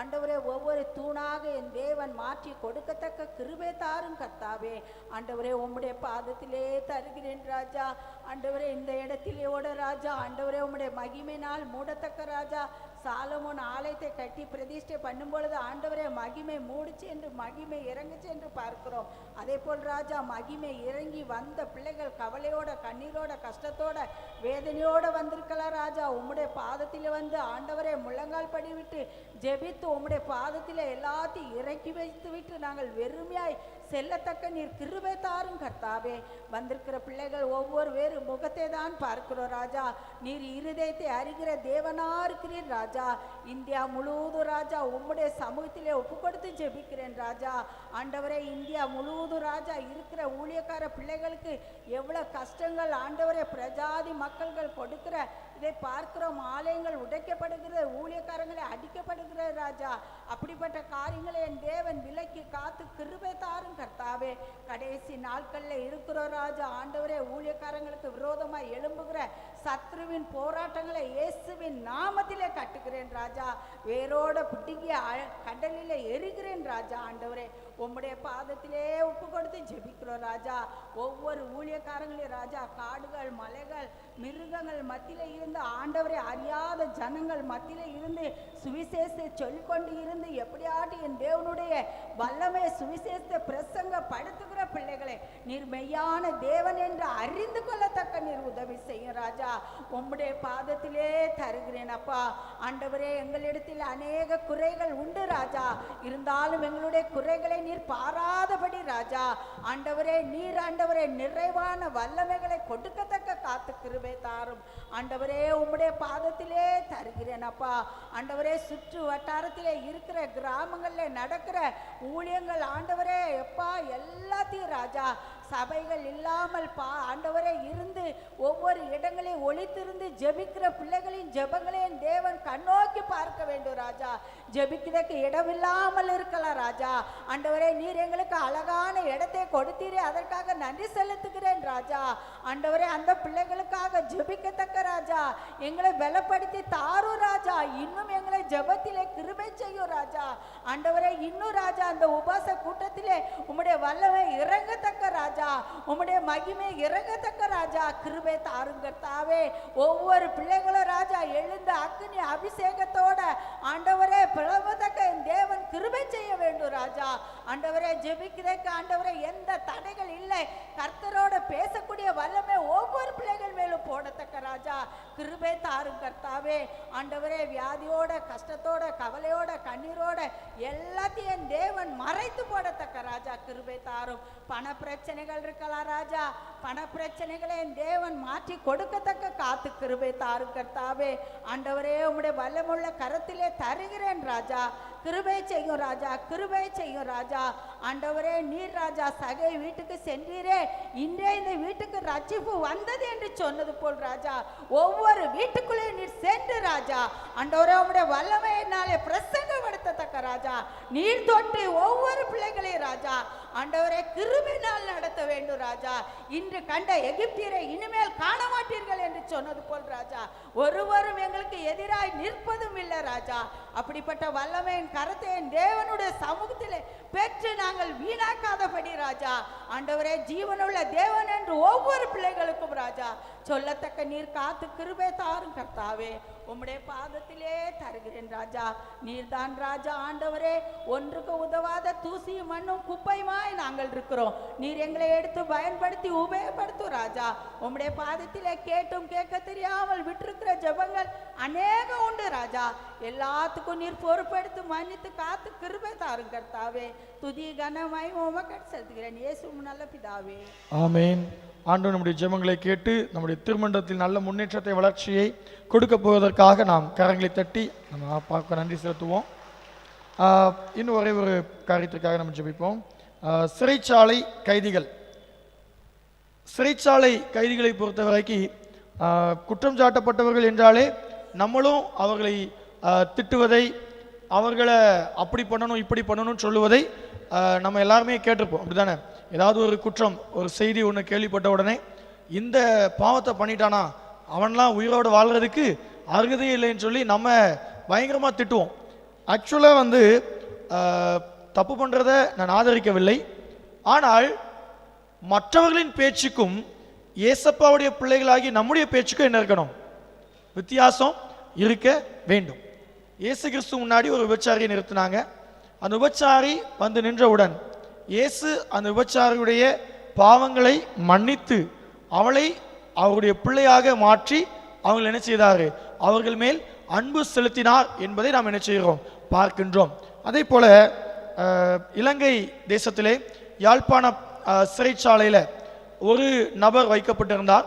ஆண்டவரே ஒவ்வொரு தூணாக என் தேவன் மாற்றி கொடுக்கத்தக்க கிருபை தாரும் கர்த்தாவே. ஆண்டவரே உம்முடைய பாதத்திலே தருகிறேன் ராஜா. ஆண்டவரே இந்த இடத்திலே ஓட ராஜா. ஆண்டவரே உம்முடைய மகிமையினால் மூடத்தக்க ராஜா. சாலமோன் ஆலயத்தை கட்டி பிரதிஷ்டை பண்ணும் பொழுது ஆண்டவரே மகிமை மூடிச்சு என்று மகிமை இறங்குச்சு என்று பார்க்கிறோம். அதே போல் ராஜா மகிமை இறங்கி வந்த பிள்ளைகள் கவலையோட கண்ணீரோட கஷ்டத்தோட வேதனையோட வந்திருக்கலாம் ராஜா. உம்முடைய பாதத்தில் வந்து ஆண்டவரே முழங்கால் படி விட்டு ஜெபித்து உம்முடைய பாதத்தில் எல்லாத்தையும் இறக்கி வைத்து விட்டு நாங்கள் வெறுமையாய் செல்லத்தக்க நீர் கிருபை தாரும் கர்த்தாவே. வந்திருக்கிற பிள்ளைகள் ஒவ்வொரு வேறு முகத்தை தான் பார்க்கிறோம் ராஜா. நீர் இருதயத்தை அறிகிற தேவனா இருக்கிறீர் ராஜா. இந்தியா முழுவதும் ராஜா உம்முடைய சமூகத்திலே ஒப்பு கொடுத்து ஜெபிக்கிறேன் ராஜா. ஆண்டவரே இந்தியா முழுவதும் ராஜா இருக்கிற ஊழியக்கார பிள்ளைகளுக்கு எவ்வளோ கஷ்டங்கள் ஆண்டவரே பிரஜாதி மக்கள்கள் கொடுக்கிற இதை பார்க்கிறோம் ஆலயங்கள் உடைக்கப்படுகிற ஊழியக்காரங்களை அடிக்கப்படுகிற ராஜா. அப்படிப்பட்ட காரியங்களை என் தேவன் விலக்கி காத்து கிருபை தாரும் கர்த்தாவே. கடைசி நாட்களில் இருக்கிறோம் ராஜா ஆண்டவரே ஊழியக்காரங்களுக்கு விரோதமாக எழும்புகிற சத்ருவின் போராட்டங்களை இயேசுவின் நாமத்திலே கட்டுகிறேன் ராஜா. வேரோட பிடுங்கிய கடலில் எரிகிறேன் ராஜா ஆண்டவரே. உம்முடைய பாதத்திலே ஒப்பு கொடுத்து ஜெபிக்கிறோம் ராஜா. ஒவ்வொரு ஊழியக்காரங்களையும் ராஜா காடுகள் மலைகள் மிருகங்கள் மத்தியில் இருந்து ஆண்டவரை அறியாத ஜனங்கள் மத்தியில் இருந்து சுவிசேஷத்தை சொல்லிக்கொண்டு இருந்து எப்படியாட்டி என் தேவனுடைய வல்லமை சுவிசேஷத்தை பிரசங்க படுத்துகிற பிள்ளைகளை நீர் மெய்யான தேவன் என்று அறிந்து கொள்ளத்தக்க நீர் உதவி செய்யும் ராஜா. உம்முடைய பாதத்திலே தருகிறேன் அப்பா. ஆண்டவரே எங்களிடத்தில் அநேக குறைகள் உண்டு ராஜா. இருந்தாலும் எங்களுடைய குறைகளை நீர் பாராதபடி ராஜா. ஆண்டவரே நீர் ஆண்டவரே நிறைவான வல்லமைகளை கொடுக்கத்தக்க காத்து கிருபை தாரும். ஆண்டவரே உம்முடைய பாதத்திலே தருகிறேன் அப்பா. ஆண்டவரே சுற்று வட்டாரத்திலே இருக்கிற கிராமங்களில் நடக்கிற ஊழியங்கள் ஆண்டவரே எப்பா எல்லாத்தையும் ராஜா சபைகள் இல்லாமல் பா ஆண்டவரே இருந்து ஒவ்வொரு இடங்களையும் ஒளித்திருந்து ஜெபிக்கிற பிள்ளைகளின் ஜெபங்களையும் தேவன் கண்ணோக்கி பார்க்க வேண்டும் ராஜா. ஜெபிக்கிறதுக்கு இடமில்லாமல் இருக்கலாம் ராஜா. ஆண்டவரே நீர் எங்களுக்கு அழகான இடத்தை கொடுத்தீரே அதற்காக நன்றி செலுத்துகிறேன் ராஜா. ஆண்டவரே அந்த பிள்ளைகளுக்காக ஜெபிக்கத்தக்க ராஜா. எங்களை பலப்படுத்தி தாரும் ராஜா. இன்னும் எங்களை ஜெபத்திலே கிருபை செய்யும் ராஜா. ஆண்டவரே இன்னும் ராஜா அந்த உபாச கூட்டத்திலே உம்முடைய வல்லமை இறங்கத்தக்க ராஜா. உம்முடைய மகிமை இறங்கத்தக்க ராஜா கிருபை தாருங்க தாவே ஒவ்வொரு பிள்ளைகளும் ராஜா எழுந்த அக்னி அபிஷேகத்தோட ஆண்டவரே பிளவத்தக்க என் தேவன் கிருபை செய்ய ராஜா ஆண்டவரே ஜெபிக்கிறதுக்கு ஆண்டவரே எந்த தடைகள் இல்லை. கர்த்தரோட பேசக்கூடிய வல்லமை ஒவ்வொரு பிள்ளைகள் மேலும் போடத்தக்க ராஜா. கிருபை தாரும் கர்த்தாவே. ஆண்டவரே வியாதியோட கஷ்டத்தோட கவலையோட கண்ணீரோட எல்லாத்தையும் என் தேவன் மறைத்து போடத்தக்க ராஜா. கிருபை தாரும். பண பிரச்சனைகள் இருக்கலாம் ராஜா. பண பிரச்சனைகளை என் தேவன் மாற்றி கொடுக்கத்தக்க காத்து கிருபை தாரும் கர்த்தாவே. ஆண்டவரே உம்முடைய வல்லமுள்ள கரத்திலே தருகிறேன் ராஜா. கிருபை செய்யும் ராஜா கிருபை செய்யும் ராஜா. ஆண்டவரே நீர் ராஜா சகை வீட்டுக்கு சென்றீரே. இன்றே இந்த வீட்டுக்கு ரட்சிப்பு வந்தது என்று சொன்னது போல் ராஜா. ஒவ்வொரு வீட்டுக்குள்ளே நீர் சென்று ராஜா. ஆண்டவரே உம்முடைய வல்லமையினாலே பிரசங்கப்படுத்தத்தக்க ராஜா. நீர் தொட்டு ஒவ்வொரு பிள்ளைகளையும் ராஜா. ஆண்டவரே கிருமினால் நடத்த வேண்டும் ராஜா. இன்று கண்ட எகிப்தியரை இனிமேல் காண மாட்டீர்கள் என்று சொன்னது போல் ராஜா. ஒருவரும் எங்களுக்கு எதிராய் நிற்பதும் இல்லை ராஜா. அப்படிப்பட்ட வல்லமையின் கருத்தை என் தேவனுடைய சமூகத்திலே பெற்று நாங்கள் வீணாக்காதபடி ராஜா. ஆண்டவரே ஜீவனுள்ள தேவன் என்று ஒவ்வொரு பிள்ளைகளுக்கும் ராஜா. சொல்லத்தக்க நீர் காத்து கிருபை தாரும் கர்த்தாவே. உம்முடைய பாதத்திலே தருகிறேன் ராஜா. நீர்தான் ராஜா ஆண்டவரே. ஒன்றுக்கு உதவாத தூசி மண்ணும் குப்பையுமாய் நாங்கள் இருக்கிறோம். நீர் எங்களை எடுத்து பயன்படுத்தி உபயோகப்படுத்தும் ராஜா. உம்முடைய பாதத்திலே கேட்டும் கேட்க தெரியாமல் விட்டிருக்கிற ஜெபங்கள் அநேகம் உண்டு ராஜா. எல்லாத்துக்கும் நீர் பொறுப்பெடுத்து மன்னித்து காத்து கிருபை தாரும் கர்த்தாவே. துதி கனமாய் உமக்கட் செலுத்துகிறேன். இயேசு நல்ல பிதாவே. ஆமேன். ஆண்டு நம்முடைய ஜெபங்களை கேட்டு நம்முடைய திருமண்டத்தில் நல்ல முன்னேற்றத்தை வளர்ச்சியை கொடுக்க போவதற்காக நாம் கரங்களை தட்டி நம்ம பார்க்க நன்றி செலுத்துவோம். இன்னும் ஒரே ஒரு காரியத்திற்காக நம்ம ஜெபிப்போம். சிறைச்சாலை கைதிகள். சிறைச்சாலை கைதிகளை பொறுத்த வரைக்கும் குற்றம் சாட்டப்பட்டவர்கள் என்றாலே நம்மளும் அவர்களை திட்டுவதை அவர்களை அப்படி பண்ணணும் இப்படி பண்ணணும்னு சொல்லுவதை நம்ம எல்லாருமே கேட்டிருப்போம். அப்படிதானே? ஏதாவது ஒரு குற்றம் ஒரு செய்தி ஒன்று கேள்விப்பட்ட உடனே இந்த பாவத்தை பண்ணிட்டானா? அவன்லாம் உயிரோடு வாழ்கிறதுக்கு அருகதையே இல்லைன்னு சொல்லி நம்ம பயங்கரமாக திட்டுவோம். ஆக்சுவலாக வந்து தப்பு பண்ணுறத நான் ஆதரிக்கவில்லை. ஆனால் மற்றவர்களின் பேச்சுக்கும் ஏசப்பாவுடைய பிள்ளைகளாகி நம்முடைய பேச்சுக்கும் என்ன இருக்கணும்? வித்தியாசம் இருக்க வேண்டும். இயேசு கிறிஸ்து முன்னாடி ஒரு விபச்சாரியை நிறுத்தினாங்க. அந்த விபச்சாரி வந்து நின்றவுடன் இயேசு அந்த விபச்சாரியுடைய பாவங்களை மன்னித்து அவளை அவருடைய பிள்ளையாக மாற்றி அவங்களை என்ன செய்தார்? அவர்கள் மேல் அன்பு செலுத்தினார் என்பதை நாம் என்ன செய்கிறோம்? பார்க்கின்றோம். அதே போல இலங்கை தேசத்திலே யாழ்ப்பாண சிறைச்சாலையில் ஒரு நபர் வைக்கப்பட்டிருந்தார்.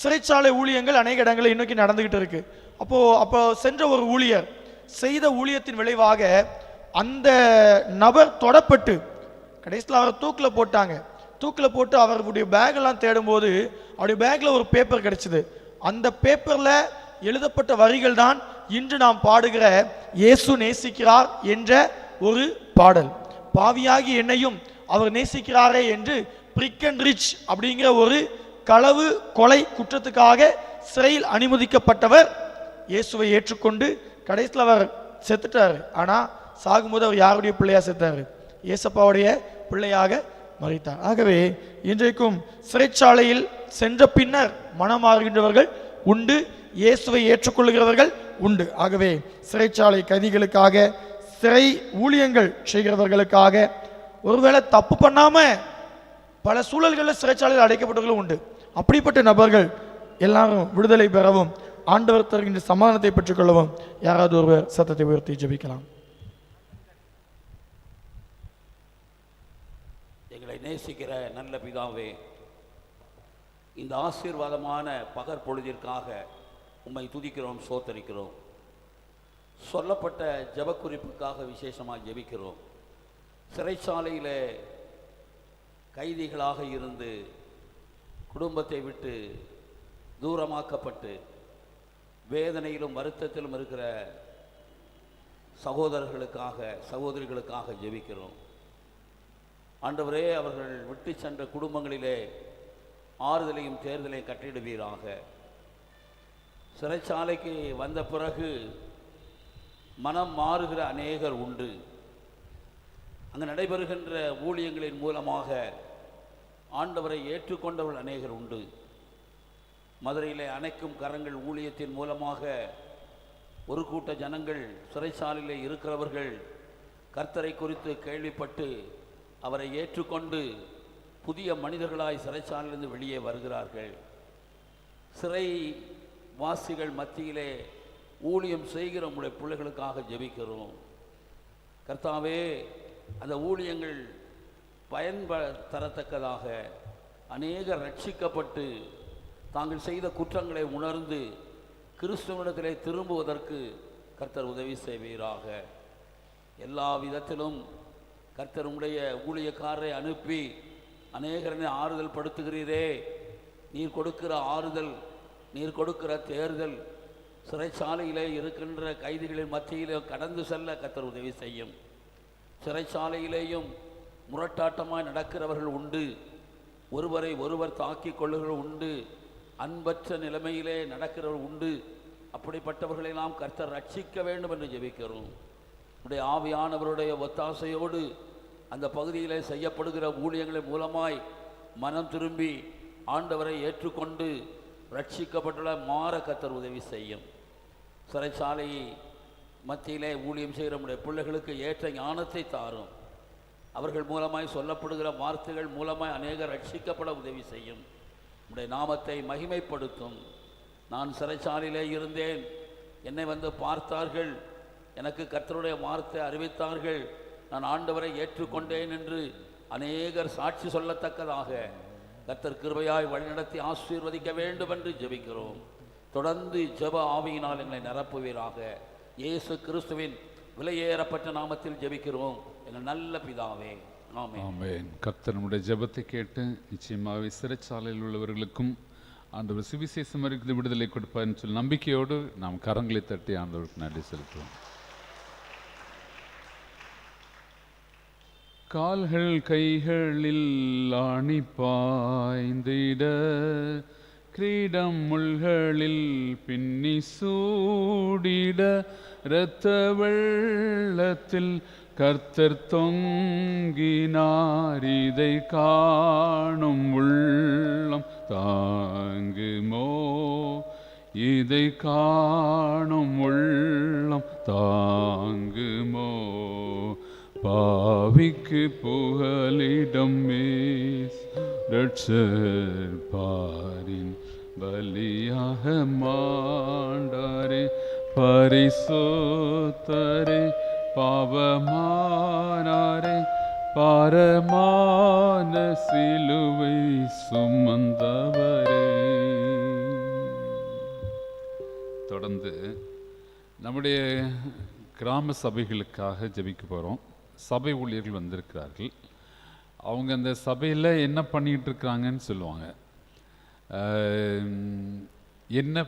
சிறைச்சாலை ஊழியங்கள் அநேக இடங்களில் இன்னைக்கு நடந்துக்கிட்டு இருக்கு. அப்போது அப்போ சென்ற ஒரு ஊழியர் செய்த ஊழியத்தின் விளைவாக அந்த நபர் தொடப்பட்டு கடைசியில் அவரை தூக்கில் போட்டாங்க. தூக்கில் போட்டு அவருடைய பேக்கெல்லாம் தேடும்போது அவருடைய பேக்கில் ஒரு பேப்பர் கிடைச்சிது. அந்த பேப்பரில் எழுதப்பட்ட வரிகள் தான் இன்று நாம் பாடுகிற இயேசு நேசிக்கிறார் என்ற ஒரு பாடல். பாவியாகி என்னையும் அவர் நேசிக்கிறாரே என்று பிரிக் அண்ட் ரிச் அப்படிங்கிற ஒரு களவு கொலை குற்றத்துக்காக சிறையில் அனுமதிக்கப்பட்டவர் இயேசுவை ஏற்றுக்கொண்டு கடைசியில் அவர் செத்துட்டார். ஆனால் சாகும்போது அவர் யாருடைய பிள்ளையாக செத்தார்? இயேசப்பாவுடைய பிள்ளையாக மறைத்தார் ஆகவே இன்றைக்கும் சிறைச்சாலையில் சென்ற பின்னர் மனமாறுகின்றவர்கள் உண்டு இயேசுவை ஏற்றுக்கொள்கிறவர்கள் உண்டு. ஆகவே சிறைச்சாலை கைதிகளுக்காக சிறை ஊழியங்கள் செய்கிறவர்களுக்காக ஒருவேளை தப்பு பண்ணாமல் பல சூழல்களில் சிறைச்சாலையில் அடைக்கப்பட்டவர்களும் உண்டு. அப்படிப்பட்ட நபர்கள் எல்லாரும் விடுதலை பெறவும் ஆண்டவர் தருகின்ற சமாதானத்தை பெற்றுக்கொள்ளவும் யாராவது ஒருவர் சத்தத்தை உயர்த்தி ஜெபிக்கலாம். எங்களை நேசிக்கிற நல்ல பிதாவே இந்த ஆசீர்வாதமான பகற்பொழுதிற்காக உம்மை துதிக்கிறோம் சோத்தரிக்கிறோம். சொல்லப்பட்ட ஜபக்குறிப்புக்காக விசேஷமாக ஜெபிக்கிறோம். சிறைச்சாலையில் கைதிகளாக இருந்து குடும்பத்தை விட்டு தூரமாக்கப்பட்டு வேதனையிலும் வருத்தத்திலும் இருக்கிற சகோதரர்களுக்காக சகோதரிகளுக்காக ஜெபிக்கிறோம். ஆண்டவரே அவர்கள் விட்டு சென்ற குடும்பங்களிலே ஆறுதலையும் தேர்தலையும் கட்டிடுவீராக. சிறைச்சாலைக்கு வந்த பிறகு மனம் மாறுகிற அநேகர் உண்டு. அங்கு நடைபெறுகின்ற ஊழியங்களின் மூலமாக ஆண்டவரை ஏற்றுக்கொண்டவர்கள் அநேகர் உண்டு. மதுரையிலே அணைக்கும் கரங்கள் ஊழியத்தின் மூலமாக ஒரு கூட்ட ஜனங்கள் சிறைச்சாலையிலே இருக்கிறவர்கள் கர்த்தரை குறித்து கேள்விப்பட்டு அவரை ஏற்றுக்கொண்டு புதிய மனிதர்களாய் சிறைச்சாலையிலிருந்து வெளியே வருகிறார்கள். சிறை வாசிகள் மத்தியிலே ஊழியம் செய்கிற உங்களுடைய பிள்ளைகளுக்காக ஜெபிக்கிறோம். கர்த்தாவே அந்த ஊழியங்கள் பயன்ப தரத்தக்கதாக அநேகர் ரட்சிக்கப்பட்டு தாங்கள் செய்த குற்றங்களை உணர்ந்து கிறிஸ்துவனிடத்திலே திரும்புவதற்கு கர்த்தர் உதவி செய்வீராக. எல்லா விதத்திலும் கர்த்தர் உடைய ஊழியக்காரரை அனுப்பி அநேகரனை ஆறுதல் படுத்துகிறீரே. நீர் கொடுக்கிற ஆறுதல் நீர் கொடுக்கிற தேர்தல் சிறைச்சாலையிலே இருக்கின்ற கைதிகளின் மத்தியிலே கடந்து செல்ல கர்த்தர் உதவி செய்யும். சிறைச்சாலையிலேயும் முரட்டாட்டமாய் நடக்கிறவர்கள் உண்டு. ஒருவரை ஒருவர் தாக்கிக் கொள்ளுகிறவர்கள் உண்டு. அன்பற்ற நிலைமையிலே நடக்கிறவர் உண்டு. அப்படிப்பட்டவர்களை நாம் கர்த்தர் ரட்சிக்க வேண்டும் என்று ஜெபிக்கிறோம். உடைய ஆவியானவருடைய ஒத்தாசையோடு அந்த பகுதியிலே செய்யப்படுகிற ஊழியங்களின் மூலமாய் மனம் திரும்பி ஆண்டவரை ஏற்றுக்கொண்டு ரட்சிக்கப்பட்டுள்ள மாற கர்த்தர் உதவி செய்யும். சிறைச்சாலை மத்தியிலே ஊழியம் செய்கிற நம்முடைய பிள்ளைகளுக்கு ஏற்ற ஞானத்தை தாரும். அவர்கள் மூலமாய் சொல்லப்படுகிற வார்த்தைகள் மூலமாய் அநேகர் ரட்சிக்கப்பட உதவி செய்யும். உடைய நாமத்தை மகிமைப்படுத்தும். நான் சிறைச்சாலையிலே இருந்தேன். என்னை வந்து பார்த்தார்கள். எனக்கு கர்த்தருடைய வார்த்தை அறிவித்தார்கள். நான் ஆண்டவரை ஏற்றுக்கொண்டேன் என்று அநேகர் சாட்சி சொல்லத்தக்கதாக. கர்த்தர் கிருபையாய் வழிநடத்தி ஆசீர்வதிக்க வேண்டும் என்று ஜெபிக்கிறோம். தொடர்ந்து ஜெப ஆவியினால் எங்களை நிரப்புவீராக. இயேசு கிறிஸ்துவின் விலையேறப்பட்ட நாமத்தில் ஜெபிக்கிறோம். எங்கள் நல்ல பிதாவே. ஆமென். ஆமென். கர்த்தர் நம்முடைய ஜெபத்தை கேட்டு நிச்சயமாகவே சிறைச்சாலையில் உள்ளவர்களுக்கும் ஆண்டவர் சுவிசேஷம் இருக்குது விடுதலை கொடுப்பார்னு சொல்லி நம்பிக்கையோடு நாம் கரங்களை தட்டி ஆண்டவருக்கு நன்றி செலுத்துவோம். கால்கள் கைகளில் அணி பாய்ந்திட கிரீடம் முள்களில் பின்னி சூடிட இரத்த வெள்ளத்தில் கர்த்தர் தொங்கினார் இதை காணும் உள்ளம் தாங்குமோ? இதை காணும் உள்ளம் தாங்குமோ? பாவிக்கு புகலிடம் மேஸ் ரட்சர் பாரின் பலியாக மாண்டாரே பரிசோத்தரே. பாவமானாரே பரமான சிலுவை சுமந்தவரே. தொடர்ந்து நம்முடைய கிராம சபைகளுக்காக ஜெபிக்க போகிறோம் சபை ஊழியர்கள் வந்திருக்கிறார்கள். அவங்க அந்த சபையில் என்ன பண்ணிட்டு இருக்கிறாங்கன்னு சொல்லுவாங்க. ஆஹ் என்ன பண்ண